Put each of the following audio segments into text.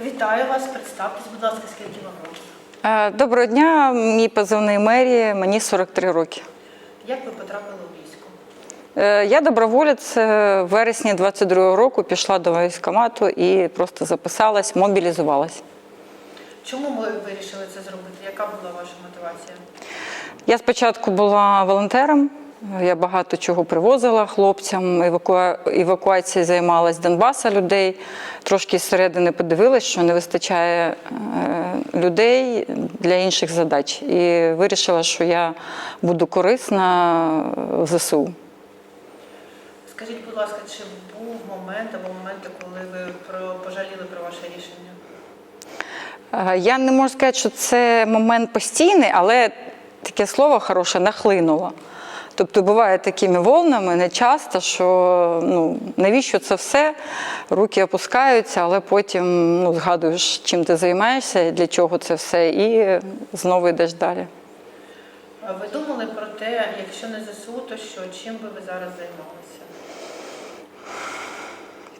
Вітаю вас, представтесь, будь ласка, скільки вам років? Е, Доброго дня, мій позивний Мері, мені 43 роки. Як ви потрапили у військо? Е, Я доброволець е, в вересні 22-го року пішла до військкомату і просто записалась, мобілізувалась. Чому ви вирішили це зробити? Яка була ваша мотивація? Я спочатку була волонтером, я багато чого привозила хлопцям, евакуа... евакуацією займалась Донбаса людей. Трошки зсередини подивилась, що не вистачає е, людей для інших задач. І вирішила, що я буду корисна в ЗСУ. Скажіть, будь ласка, чи був момент або моменти, коли ви пожаліли про ваше рішення? Е, Я не можу сказати, що це момент постійний, але таке слово хороше нахлинуло. Тобто буває такими волнами, не часто, що ну, навіщо це все? Руки опускаються, але потім ну, згадуєш, чим ти займаєшся, для чого це все, і знову йдеш далі. А Ви думали про те, якщо не ЗСУ, то що? Чим би ви зараз займалися?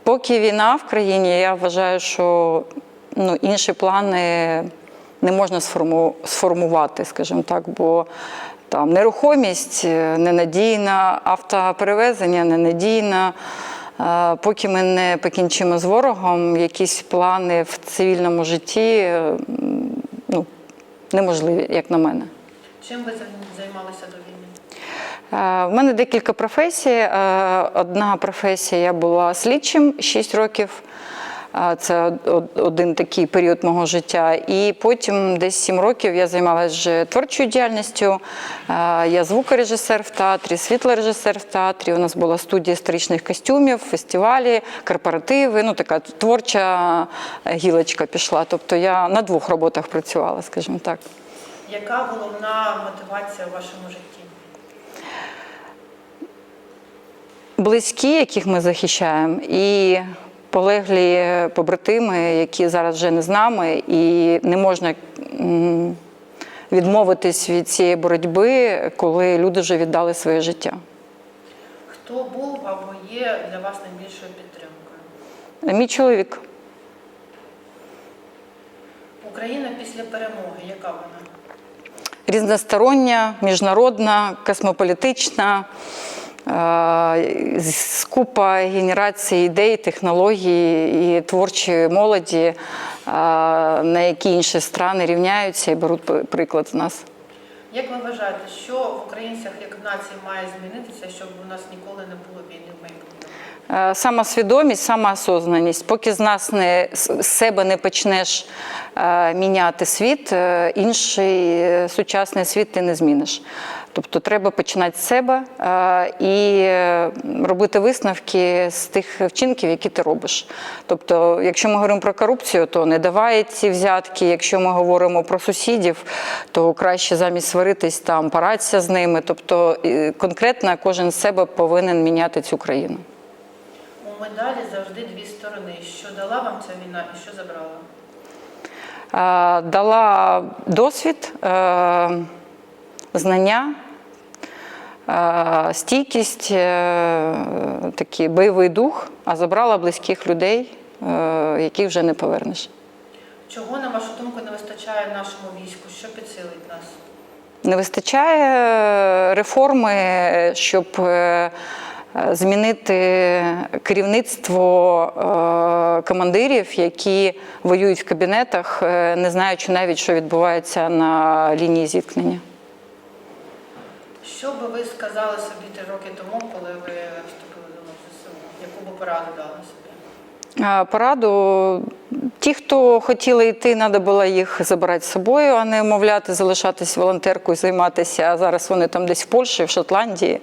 Поки війна в країні, я вважаю, що ну, інші плани не можна сформувати, скажімо так, бо там нерухомість е, ненадійна, автоперевезення ненадійна. Е, Поки ми не покінчимо з ворогом, якісь плани в цивільному житті е, ну, неможливі, як на мене. Чим ви займалися до війни? В мене декілька професій. Одна професія я була слідчим 6 років. Це од- од- один такий період мого життя. І потім десь 7 років я займалася вже творчою діяльністю. Я звукорежисер в театрі, світлорежисер в театрі. У нас була студія історичних костюмів, фестивалі, корпоративи. Ну, така творча е, гілочка пішла. Тобто я на двох роботах працювала, скажімо так. Яка головна мотивація у вашому житті? близькі, яких ми захищаємо, і полеглі побратими, які зараз вже не з нами, і не можна відмовитись від цієї боротьби, коли люди вже віддали своє життя. Хто був або є для вас найбільшою підтримкою? Мій чоловік. Україна після перемоги, яка вона? Різностороння, міжнародна, космополітична, е, з- купа генерацій ідей, технологій і творчої молоді, е, на які інші страни рівняються і беруть приклад з нас. Як ви вважаєте, що в українцях як нації має змінитися, щоб у нас ніколи не було війни в майбутньому? Е, Самосвідомість, самоосознаність. Поки з нас не з себе не почнеш е, міняти світ, е, інший е, сучасний світ ти не зміниш. Тобто треба починати з себе е, і робити висновки з тих вчинків, які ти робиш. Тобто, якщо ми говоримо про корупцію, то не давай ці взятки. Якщо ми говоримо про сусідів, то краще замість сваритись там порадься з ними. Тобто конкретно кожен з себе повинен міняти цю країну. У медалі завжди дві сторони. Що дала вам ця війна і що забрала? Е, Дала досвід, е, знання, е, стійкість, е, такий бойовий дух, а забрала близьких людей, е, яких вже не повернеш. Чого, на вашу думку, не вистачає нашому війську? Що підсилить нас? Не вистачає реформи, щоб змінити керівництво командирів, які воюють в кабінетах, не знаючи навіть, що відбувається на лінії зіткнення. Що би ви сказали собі три роки тому, коли ви вступили до лав ЗСУ? Яку би пораду дали собі? Пораду. Ті, хто хотіли йти, треба було їх забирати з собою, а не мовляти, залишатись волонтеркою, займатися. А зараз вони там десь в Польщі, в Шотландії.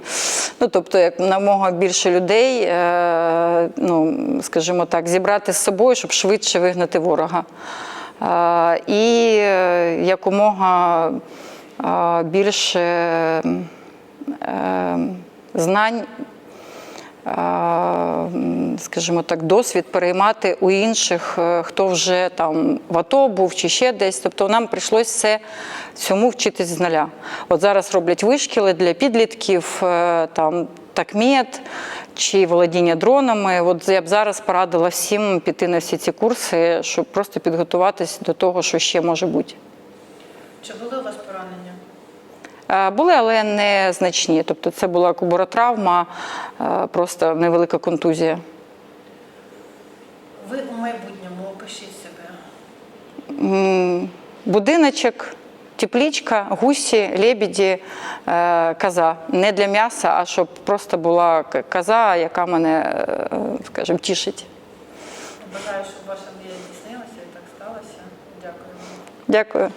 Ну, тобто, як намога більше людей, е, ну, скажімо так, зібрати з собою, щоб швидше вигнати ворога. Е, І е, якомога більше знань е, скажімо так, досвід переймати у інших, е, хто вже там в АТО був чи ще десь. Тобто нам прийшлося все цьому вчитись з нуля. От зараз роблять вишкіли для підлітків, е, там такмет чи володіння дронами. От я б зараз порадила всім піти на всі ці курси, щоб просто підготуватись до того, що ще може бути. Чи були у вас поранення? Е, Були, але не значні. Тобто це була куборотравма, е, просто невелика контузія. Ви у майбутньому опишіть себе. Будиночок, теплічка, гусі, лебіді, е, коза. Не для м'яса, а щоб просто була коза, яка мене, скажімо, тішить. Бажаю, щоб ваша мрія здійснилася і так сталося. Дякую. Дякую.